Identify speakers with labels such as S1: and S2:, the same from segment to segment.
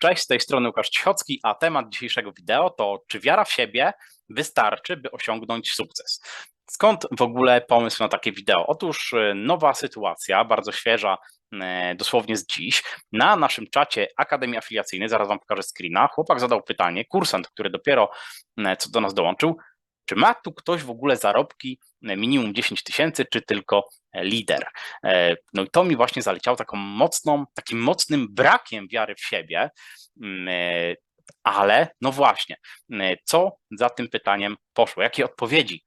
S1: Cześć, z tej strony Łukasz Cichocki, a temat dzisiejszego wideo to czy wiara w siebie wystarczy, by osiągnąć sukces? Skąd w ogóle pomysł na takie wideo? Otóż e, nowa sytuacja, bardzo świeża, e, dosłownie z dziś. Na naszym czacie Akademii Afiliacyjnej, zaraz Wam pokażę screena, chłopak zadał pytanie, kursant, który dopiero e, co do nas dołączył, czy ma tu ktoś w ogóle zarobki minimum 10 tysięcy, czy tylko lider? No i to mi właśnie zaleciało taką mocną, takim mocnym brakiem wiary w siebie, mm, ale no właśnie, co za tym pytaniem poszło? Jakie odpowiedzi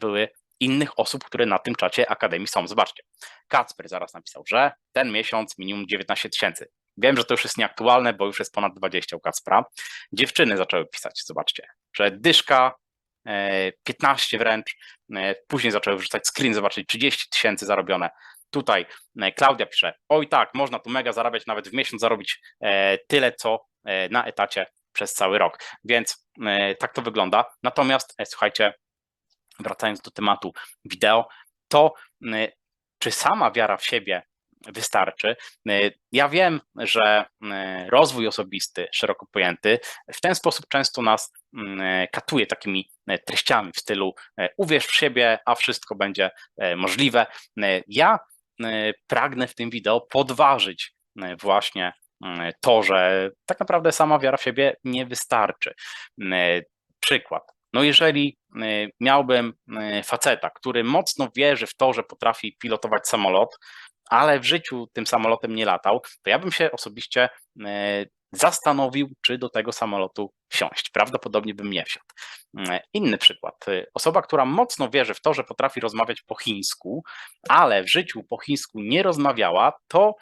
S1: były innych osób, które na tym czacie Akademii są? Zobaczcie, Kacper zaraz napisał, że ten miesiąc minimum 19 tysięcy. Wiem, że to już jest nieaktualne, bo już jest ponad 20 u Kacpra. Dziewczyny zaczęły pisać, zobaczcie, że dyszka 15 wręcz. E, później zaczęły wrzucać screen, zobaczyć 30 tysięcy zarobione. Tutaj e, Klaudia pisze, oj tak, można tu mega zarabiać, nawet w miesiąc zarobić e, tyle, co na etacie przez cały rok. Więc tak to wygląda. Natomiast słuchajcie, wracając do tematu wideo, to czy sama wiara w siebie wystarczy. E, ja wiem, że e, rozwój osobisty, szeroko pojęty, w ten sposób często nas e, katuje takimi treściami w stylu uwierz w siebie, a wszystko będzie możliwe. Ja pragnę w tym wideo podważyć właśnie to, że tak naprawdę sama wiara w siebie nie wystarczy. Przykład. No jeżeli miałbym faceta, który mocno wierzy w to, że potrafi pilotować samolot, ale w życiu tym samolotem nie latał, to ja bym się osobiście e, zastanowił, czy do tego samolotu wsiąść. Prawdopodobnie bym nie wsiadł. E, inny przykład. E, osoba, która mocno wierzy w to, że potrafi rozmawiać po chińsku, ale w życiu po chińsku nie rozmawiała, to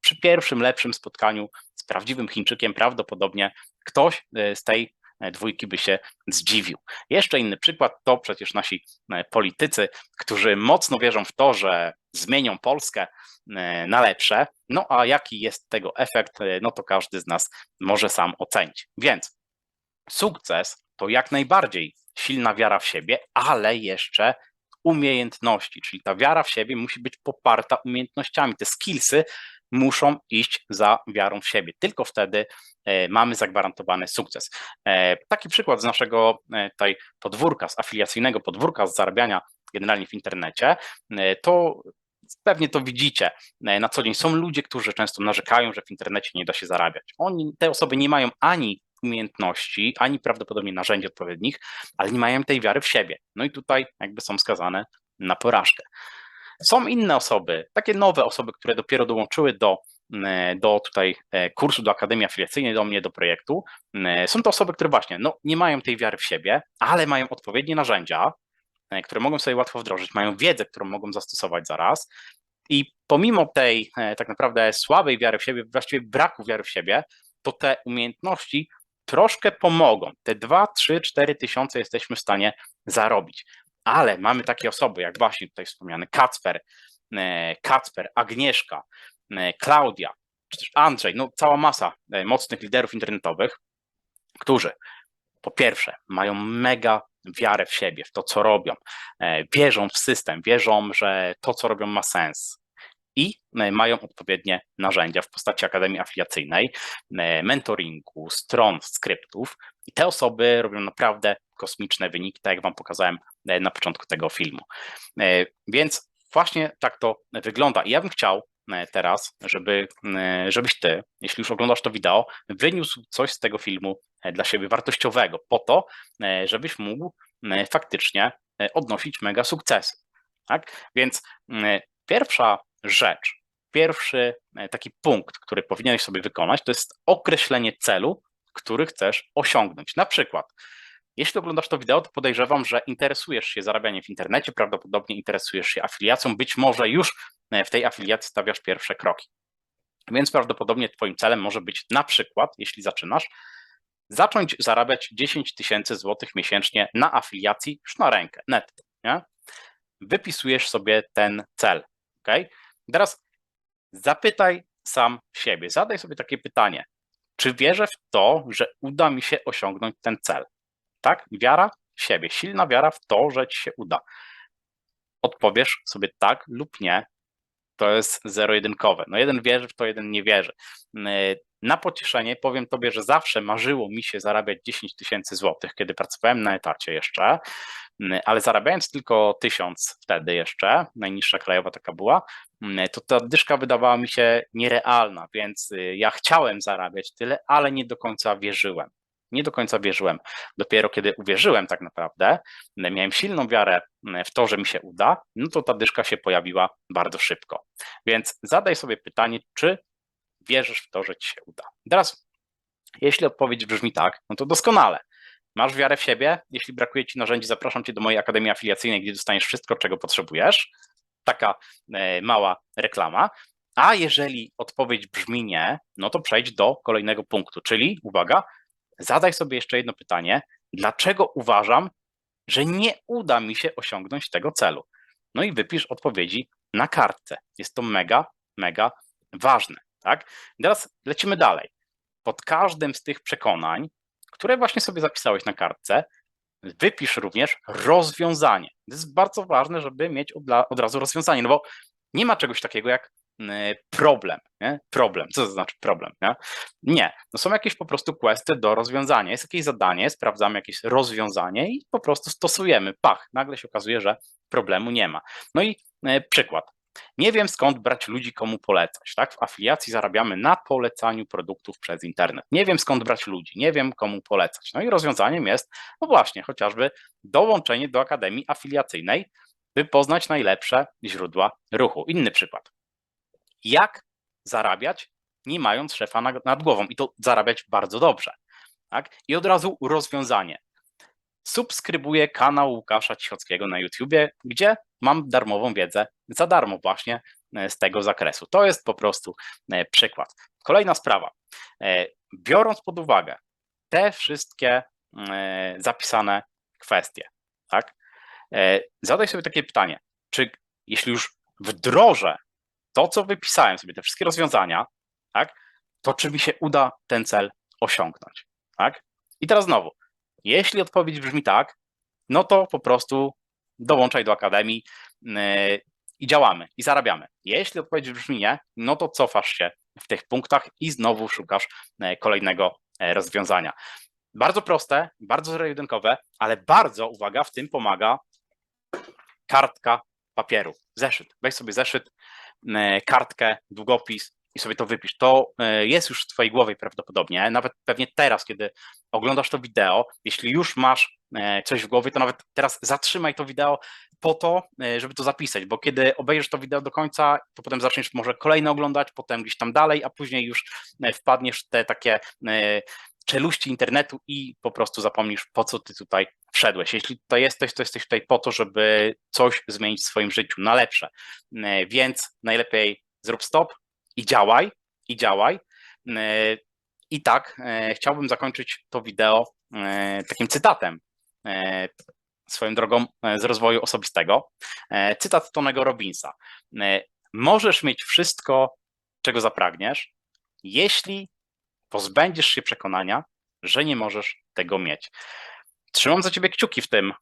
S1: przy pierwszym lepszym spotkaniu z prawdziwym Chińczykiem prawdopodobnie ktoś z tej E, dwójki by się zdziwił. Jeszcze inny przykład to przecież nasi e, politycy, którzy mocno wierzą w to, że zmienią Polskę e, na lepsze. No a jaki jest tego efekt, no to każdy z nas może sam ocenić. Więc sukces to jak najbardziej silna wiara w siebie, ale jeszcze umiejętności, czyli ta wiara w siebie musi być poparta umiejętnościami. Te skillsy muszą iść za wiarą w siebie. Tylko wtedy e, mamy zagwarantowany sukces. E, taki przykład z naszego e, tutaj podwórka, z afiliacyjnego podwórka, z zarabiania generalnie w internecie, to pewnie to widzicie na co dzień. Są ludzie, którzy często narzekają, że w internecie nie da się zarabiać. Oni, te osoby nie mają ani umiejętności, ani prawdopodobnie narzędzi odpowiednich, ale nie mają tej wiary w siebie. No i tutaj jakby są skazane na porażkę. Są inne osoby, takie nowe osoby, które dopiero dołączyły do, e, do tutaj e, kursu, do Akademii Afiliacyjnej, do mnie, do projektu. E, są to osoby, które właśnie no, nie mają tej wiary w siebie, ale mają odpowiednie narzędzia, które mogą sobie łatwo wdrożyć, mają wiedzę, którą mogą zastosować zaraz. I pomimo tej tak naprawdę słabej wiary w siebie, właściwie braku wiary w siebie, to te umiejętności troszkę pomogą. Te 2, 3, 4 tysiące jesteśmy w stanie zarobić ale mamy takie osoby, jak właśnie tutaj wspomniany Kacper, e, Kacper, Agnieszka, e, Klaudia, czy też Andrzej, no cała masa e, mocnych liderów internetowych, którzy po pierwsze mają mega wiarę w siebie, w to, co robią, wierzą w system, wierzą, że to, co robią, ma sens. I mają odpowiednie narzędzia w postaci Akademii Afiliacyjnej, mentoringu, stron, skryptów. I te osoby robią naprawdę kosmiczne wyniki, tak jak Wam pokazałem e, na początku tego filmu. E, więc właśnie tak to wygląda. I ja bym chciał e, teraz, żeby, żebyś Ty, jeśli już oglądasz to wideo, wyniósł coś z tego filmu dla siebie wartościowego, po to, żebyś mógł faktycznie odnosić mega sukcesy. Tak? Więc pierwsza rzecz, pierwszy taki punkt, który powinieneś sobie wykonać, to jest określenie celu, który chcesz osiągnąć. Na przykład, jeśli oglądasz to wideo, to podejrzewam, że interesujesz się zarabianiem w internecie, prawdopodobnie interesujesz się afiliacją, być może już e, w tej afiliacji stawiasz pierwsze kroki. Więc prawdopodobnie Twoim celem może być na przykład, jeśli zaczynasz, zacząć zarabiać 10 tysięcy złotych miesięcznie na afiliacji już na rękę, netto. Nie? Wypisujesz sobie ten cel. Okay? Teraz zapytaj sam siebie, zadaj sobie takie pytanie. Czy wierzę w to, że uda mi się osiągnąć ten cel? tak? Wiara w siebie, silna wiara w to, że ci się uda. Odpowiesz sobie tak lub nie, to jest zero-jedynkowe. No jeden wierzy w to, jeden nie wierzy. na pocieszenie powiem Tobie, że zawsze marzyło mi się zarabiać 10 tysięcy złotych, kiedy pracowałem na etacie jeszcze, ale zarabiając tylko tysiąc wtedy jeszcze, najniższa krajowa taka była, to ta dyszka wydawała mi się nierealna, więc ja chciałem zarabiać tyle, ale nie do końca wierzyłem. Nie do końca wierzyłem. Dopiero kiedy uwierzyłem tak naprawdę, miałem silną wiarę w to, że mi się uda, no to ta dyszka się pojawiła bardzo szybko. Więc zadaj sobie pytanie, czy wierzysz w to, że ci się uda. Teraz, jeśli odpowiedź brzmi tak, no to doskonale. Masz wiarę w siebie? Jeśli brakuje ci narzędzi, zapraszam cię do mojej akademii afiliacyjnej, gdzie dostaniesz wszystko, czego potrzebujesz. Taka e, mała reklama. A jeżeli odpowiedź brzmi nie, no to przejdź do kolejnego punktu, czyli uwaga, zadaj sobie jeszcze jedno pytanie, dlaczego uważam, że nie uda mi się osiągnąć tego celu? No i wypisz odpowiedzi na kartce. Jest to mega, mega ważne. Tak? teraz lecimy dalej. Pod każdym z tych przekonań, które właśnie sobie zapisałeś na kartce, wypisz również rozwiązanie. To jest bardzo ważne, żeby mieć od, razu rozwiązanie, no bo nie ma czegoś takiego jak problem. Nie? Problem. Co to znaczy problem? Nie? nie. No są jakieś po prostu questy do rozwiązania. Jest jakieś zadanie, sprawdzamy jakieś rozwiązanie i po prostu stosujemy. Pach, nagle się okazuje, że problemu nie ma. No i e, przykład. Nie wiem skąd brać ludzi, komu polecać. Tak? W afiliacji zarabiamy na polecaniu produktów przez internet. Nie wiem skąd brać ludzi, nie wiem komu polecać. No i rozwiązaniem jest, no właśnie, chociażby dołączenie do akademii afiliacyjnej, by poznać najlepsze źródła ruchu. Inny przykład. Jak zarabiać, nie mając szefa nad głową i to zarabiać bardzo dobrze. Tak? I od razu rozwiązanie subskrybuję kanał Łukasza Cichockiego na YouTubie, gdzie mam darmową wiedzę za darmo właśnie e, z tego zakresu. To jest po prostu e, przykład. Kolejna sprawa. E, biorąc pod uwagę te wszystkie zapisane kwestie, tak, zadaj sobie takie pytanie, czy jeśli już wdrożę to, co wypisałem sobie, te wszystkie rozwiązania, tak, to czy mi się uda ten cel osiągnąć, tak? I teraz znowu, jeśli odpowiedź brzmi tak, no to po prostu dołączaj do akademii yy, i działamy, i zarabiamy. Jeśli odpowiedź brzmi nie, no to cofasz się w tych punktach i znowu szukasz yy, kolejnego yy, rozwiązania. Bardzo proste, bardzo zero-jedynkowe, ale bardzo, uwaga, w tym pomaga kartka papieru, zeszyt. Weź sobie zeszyt, kartkę, długopis, i sobie to wypisz. To e, jest już w Twojej głowie prawdopodobnie, nawet pewnie teraz, kiedy oglądasz to wideo, jeśli już masz e, coś w głowie, to nawet teraz zatrzymaj to wideo po to, e, żeby to zapisać, bo kiedy obejrzysz to wideo do końca, to potem zaczniesz może kolejne oglądać, potem gdzieś tam dalej, a później już wpadniesz w te takie czeluści internetu i po prostu zapomnisz, po co ty tutaj wszedłeś. Jeśli tutaj jesteś, to jesteś tutaj po to, żeby coś zmienić w swoim życiu na lepsze. Więc najlepiej zrób stop, i działaj, i działaj. E, I tak, e, chciałbym zakończyć to wideo e, takim cytatem swoją drogą z rozwoju osobistego. Cytat Tonego Robinsa. Możesz mieć wszystko, czego zapragniesz, jeśli pozbędziesz się przekonania, że nie możesz tego mieć. Trzymam za ciebie kciuki w tym,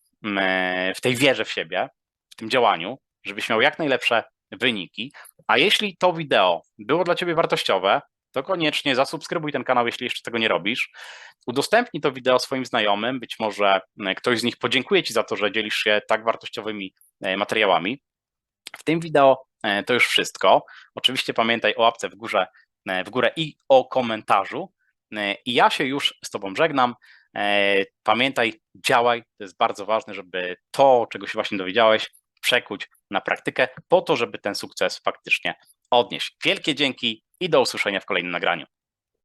S1: w tej wierze w siebie, w tym działaniu, żebyś miał jak najlepsze wyniki. A jeśli to wideo było dla Ciebie wartościowe, to koniecznie zasubskrybuj ten kanał, jeśli jeszcze tego nie robisz. Udostępnij to wideo swoim znajomym, być może e, ktoś z nich podziękuje Ci za to, że dzielisz się tak wartościowymi e, materiałami. W tym wideo e, to już wszystko. Oczywiście pamiętaj o łapce w górze, w górę i o komentarzu. I ja się już z Tobą żegnam. Pamiętaj, działaj, to jest bardzo ważne, żeby to, czego się właśnie dowiedziałeś, przekuć na praktykę, po to, żeby ten sukces faktycznie odnieść. Wielkie dzięki i do usłyszenia w kolejnym nagraniu.